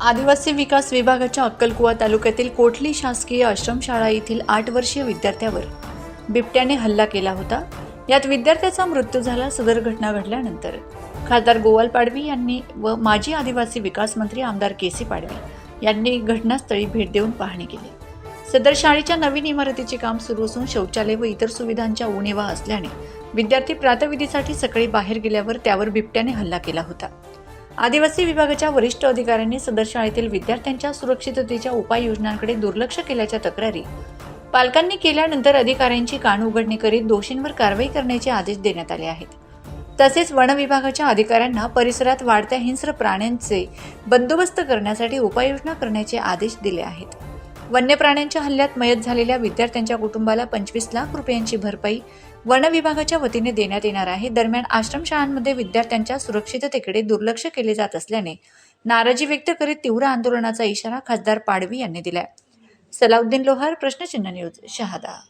आदिवासी विकास विभागाच्या अक्कलकुवा तालुक्यातील कोठली शासकीय आश्रमशाळा येथील आठ वर्षीय विद्यार्थ्यावर बिबट्याने हल्ला केला होता. यात विद्यार्थ्याचा मृत्यू झाला सदर घटना घडल्यानंतर. खासदार गोवाल पाडवी यांनी व माजी आदिवासी विकास मंत्री आमदार के सी पाडवी यांनी घटनास्थळी भेट देऊन पाहणी केली. सदर शाळेच्या नवीन इमारतीचे काम सुरू असून शौचालय व इतर सुविधांच्या उणीवा असल्याने विद्यार्थी प्रातविधीसाठी सकाळी बाहेर गेल्यावर त्यावर बिबट्याने हल्ला केला होता. आदिवासी विभागाच्या वरिष्ठ अधिकाऱ्यांनी सदर शाळेतील विद्यार्थ्यांच्या सुरक्षिततेच्या उपाययोजनांकडे दुर्लक्ष केल्याच्या तक्रारी. पालकांनी केल्यानंतर अधिकाऱ्यांची कान उघडणी करीत दोषींवर कारवाई करण्याचे आदेश देण्यात आले आहेत. तसेच वन विभागाच्या अधिकाऱ्यांना परिसरात वाढत्या हिंस्र प्राण्यांचे बंदोबस्त करण्यासाठी उपाययोजना करण्याचे आदेश दिले आहेत. वन्य प्राण्यांच्या हल्ल्यात मयत झालेल्या विद्यार्थ्यांच्या कुटुंबाला पंचवीस लाख रुपयांची भरपाई वन विभागाच्या वतीने देण्यात येणार आहे. दरम्यान आश्रमशाळांमध्ये विद्यार्थ्यांच्या सुरक्षिततेकडे दुर्लक्ष केले जात असल्याने नाराजी व्यक्त करीत तीव्र आंदोलनाचा इशारा खासदार पाडवी यांनी दिलाय. सलाउद्दीन लोहार प्रश्नचिन्ह न्यूज शहादा.